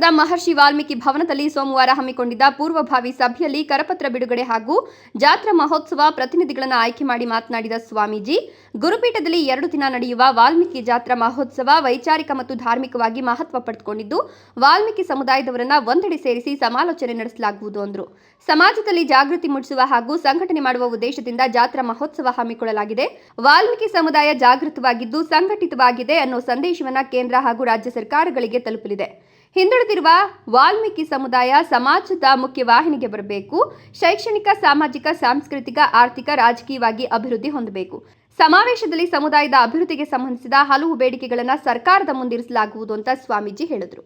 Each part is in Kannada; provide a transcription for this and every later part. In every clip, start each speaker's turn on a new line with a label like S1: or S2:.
S1: ನಗರದ ಮಹರ್ಷಿ ವಾಲ್ಮೀಕಿ ಭವನದಲ್ಲಿ ಸೋಮವಾರ ಹಮ್ಮಿಕೊಂಡಿದ್ದ ಪೂರ್ವಭಾವಿ ಸಭೆಯಲ್ಲಿ ಕರಪತ್ರ ಬಿಡುಗಡೆ ಹಾಗೂ ಜಾತ್ರಾ ಮಹೋತ್ಸವ ಪ್ರತಿನಿಧಿಗಳನ್ನು ಆಯ್ಕೆ ಮಾಡಿ ಮಾತನಾಡಿದ ಸ್ವಾಮೀಜಿ, ಗುರುಪೀಠದಲ್ಲಿ ಎರಡು ದಿನ ನಡೆಯುವ ವಾಲ್ಮೀಕಿ ಜಾತ್ರಾ ಮಹೋತ್ಸವ ವೈಚಾರಿಕ ಮತ್ತು ಧಾರ್ಮಿಕವಾಗಿ ಮಹತ್ವ ಪಡೆದುಕೊಂಡಿದ್ದು, ವಾಲ್ಮೀಕಿ ಸಮುದಾಯದವರನ್ನ ಒಂದೆಡೆ ಸೇರಿಸಿ ಸಮಾಲೋಚನೆ ನಡೆಸಲಾಗುವುದು ಅಂದರು. ಸಮಾಜದಲ್ಲಿ ಜಾಗೃತಿ ಮೂಡಿಸುವ ಹಾಗೂ ಸಂಘಟನೆ ಮಾಡುವ ಉದ್ದೇಶದಿಂದ ಜಾತ್ರಾ ಮಹೋತ್ಸವ ಹಮ್ಮಿಕೊಳ್ಳಲಾಗಿದೆ. ವಾಲ್ಮೀಕಿ ಸಮುದಾಯ ಜಾಗೃತವಾಗಿದ್ದು ಸಂಘಟಿತವಾಗಿದೆ ಅನ್ನೋ ಸಂದೇಶವನ್ನು ಕೇಂದ್ರ ಹಾಗೂ ರಾಜ್ಯ ಸರ್ಕಾರಗಳಿಗೆ ತಲುಪಲಿದೆ. ಹಿಂದುಳಿದಿರುವ ವಾಲ್ಮೀಕಿ ಸಮುದಾಯ ಸಮಾಜದ ಮುಖ್ಯವಾಹಿನಿಗೆ ಬರಬೇಕು. ಶೈಕ್ಷಣಿಕ, ಸಾಮಾಜಿಕ, ಸಾಂಸ್ಕೃತಿಕ, ಆರ್ಥಿಕ, ರಾಜಕೀಯವಾಗಿ ಅಭಿವೃದ್ಧಿ ಹೊಂದಬೇಕು. ಸಮಾವೇಶದಲ್ಲಿ ಸಮುದಾಯದ ಅಭಿವೃದ್ಧಿಗೆ ಸಂಬಂಧಿಸಿದ ಹಲವು ಬೇಡಿಕೆಗಳನ್ನು ಸರ್ಕಾರದ ಮುಂದಿರಿಸಲಾಗುವುದು ಅಂತ ಸ್ವಾಮೀಜಿ ಹೇಳಿದರು.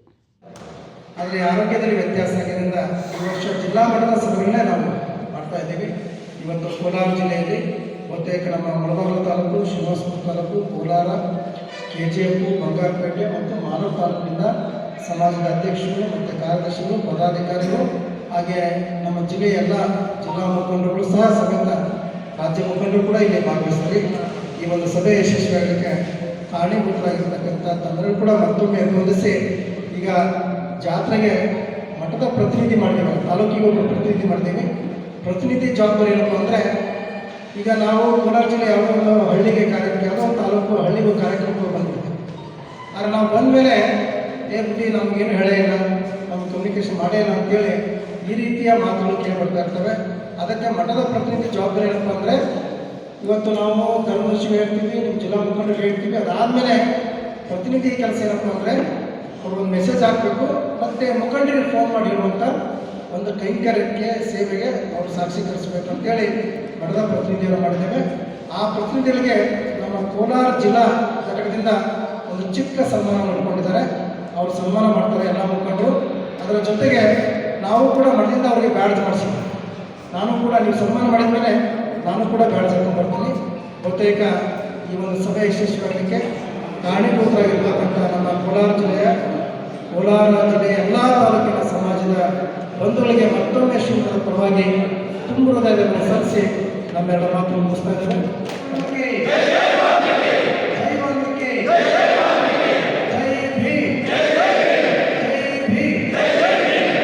S2: ಆದರೆ ಆರೋಗ್ಯದಲ್ಲಿ ವ್ಯತ್ಯಾಸ ಆಗಿದ್ದರಿಂದ ಈ ವರ್ಷ ಜಿಲ್ಲಾ ಮಟ್ಟದ ಸಭೆಗಳನ್ನೇ ನಾವು ಮಾಡ್ತಾ ಇದ್ದೀವಿ. ಇವತ್ತು ಕೋಲಾರ ಜಿಲ್ಲೆಯಲ್ಲಿ ಬಹುತೇಕ ನಮ್ಮ Mulbagal taluk Srinivaspur taluk, Kolar K G F Bangarpet ಮತ್ತು ಮಾನವ ತಾಲೂಕಿನಿಂದ ಸಮಾಜದ ಅಧ್ಯಕ್ಷರು ಮತ್ತು ಕಾರ್ಯದರ್ಶಿಗಳು, ಪದಾಧಿಕಾರಿಗಳು, ಹಾಗೆ ನಮ್ಮ ಜಿಲ್ಲೆಯ ಎಲ್ಲ ಜಿಲ್ಲಾ ಮುಖಂಡರುಗಳು ಸಹ ಸಮೇತ ರಾಜ್ಯ ಮುಖಂಡರು ಕೂಡ ಇಲ್ಲಿ ಭಾಗವಹಿಸ್ತಾರೆ ಈ ಒಂದು ಸಭೆ ಯಶಸ್ವಿಯಾಗಲಿಕ್ಕೆ ಕಾರಣೀಭೂತರಾಗಿರ್ತಕ್ಕಂಥ ತಂಡಗಳು ಕೂಡ ಮತ್ತೊಮ್ಮೆ ಅಭಿನಂದಿಸಿ ಈಗ ಜಾತ್ರೆಗೆ ಮಠದ ಪ್ರತಿನಿಧಿ ಮಾಡಿದ್ದೇವೆ ತಾಲೂಕಿಗೆ ಒಬ್ಬರು ಪ್ರತಿನಿಧಿ ಮಾಡಿದ್ದೇವೆ ಪ್ರತಿನಿಧಿ ಜವಾಬ್ದಾರಿ ಏನಪ್ಪ ಅಂದರೆ, ಈಗ ನಾವು ಕೋಲಾರ ಜಿಲ್ಲೆ ಯಾವುದೋ ಒಂದು ಹಳ್ಳಿಗೆ ಕಾರ್ಯಕ್ರಮ ಯಾವುದೋ ತಾಲೂಕು ಹಳ್ಳಿಗೂ ಕಾರ್ಯಕ್ರಮಕ್ಕೆ ಬಂದಿದ್ದೇವೆ ಆದರೆ ನಾವು ಬಂದ ಮೇಲೆ ಏ ನಮ್ಗೆ ನಮಗೇನು ಹೇಳೇ ಇಲ್ಲ ನಮ್ಗೆ ಕಮ್ಯುನಿಕೇಷನ್ ಮಾಡೇ ಇಲ್ಲ ಅಂತೇಳಿ ಈ ರೀತಿಯ ಮಾತುಗಳು ಕೇಳಿಬರ್ತಾ ಇರ್ತವೆ. ಅದಕ್ಕೆ ಮಠದ ಪ್ರತಿನಿಧಿ ಜವಾಬ್ದಾರಿ ಏನಪ್ಪ ಅಂದರೆ, ಇವತ್ತು ನಾವು ಧರ್ಮದರ್ಶಿಗೆ ಹೇಳ್ತೀವಿ ನಿಮ್ಮ ಜಿಲ್ಲಾ ಮುಖಂಡರಿಗೆ ಹೇಳ್ತೀವಿ, ಅದಾದಮೇಲೆ ಪ್ರತಿನಿಧಿ ಕೆಲಸ ಏನಪ್ಪ ಅಂದರೆ ಅವ್ರಿಗೊಂದು ಒಂದು ಮೆಸೇಜ್ ಹಾಕಬೇಕು, ಮತ್ತು ಮುಖಂಡರಿಗೆ ಫೋನ್ ಮಾಡಿರುವಂಥ ಒಂದು ಕೈಂಕರ್ಯಕ್ಕೆ, ಸೇವೆಗೆ ಅವ್ರು ಸಾಕ್ಷೀಕರಿಸಬೇಕು ಅಂತೇಳಿ ಮಠದ ಪ್ರತಿನಿಧಿಯನ್ನು ಮಾಡಿದ್ದೇವೆ. ಆ ಪ್ರತಿನಿಧಿಗಳಿಗೆ ನಮ್ಮ ಕೋಲಾರ ಜಿಲ್ಲಾ ಘಟಕದಿಂದ ಒಂದು ಚಿಕ್ಕ ಸನ್ಮಾನ ಮಾಡಿಕೊಂಡಿದ್ದಾರೆ. ಅವರು ಸನ್ಮಾನ ಮಾಡ್ತಾರೆ ಎಲ್ಲ ಮುಖಂಡರು. ಅದರ ಜೊತೆಗೆ ನಾವು ಕೂಡ ಮಠದಿಂದ ಅವರಿಗೆ ಬ್ಯಾಡ್ಜ್ ಮಾಡಿಸಿದ್ವಿ ನಾನು ಕೂಡ ನೀವು ಸನ್ಮಾನ ಮಾಡಿದ ಮೇಲೆ ನಾನು ಕೂಡ ಬ್ಯಾಡ್ಜ್ ಹಾಕೊಂಡು ಬರ್ತೀನಿ. ಬಹುತೇಕ ಈ ಒಂದು ಸಭೆ ಯಶಸ್ವಿಯಾಗಲಿಕ್ಕೆ ಕಾರಣೀಭೂತರಾಗಿರ್ತಕ್ಕಂಥ ನಮ್ಮ ಕೋಲಾರ ಜಿಲ್ಲೆಯ ಕೋಲಾರ ಜಿಲ್ಲೆಯ ಎಲ್ಲ ತಾಲೂಕಿನ ಸಮಾಜದ ಬಂಧುಗಳಿಗೆ ಮತ್ತೊಮ್ಮೆ ಶ್ರೀಮಂತರ ಪರವಾಗಿ ತುಂಬ ಹೃದಯದಲ್ಲಿ ಸಲ್ಲಿಸಿ ನಮ್ಮೆಲ್ಲ ಮಾತು ಮುಗಿಸ್ತಾ ಇದ್ದಾರೆ ಜೈ.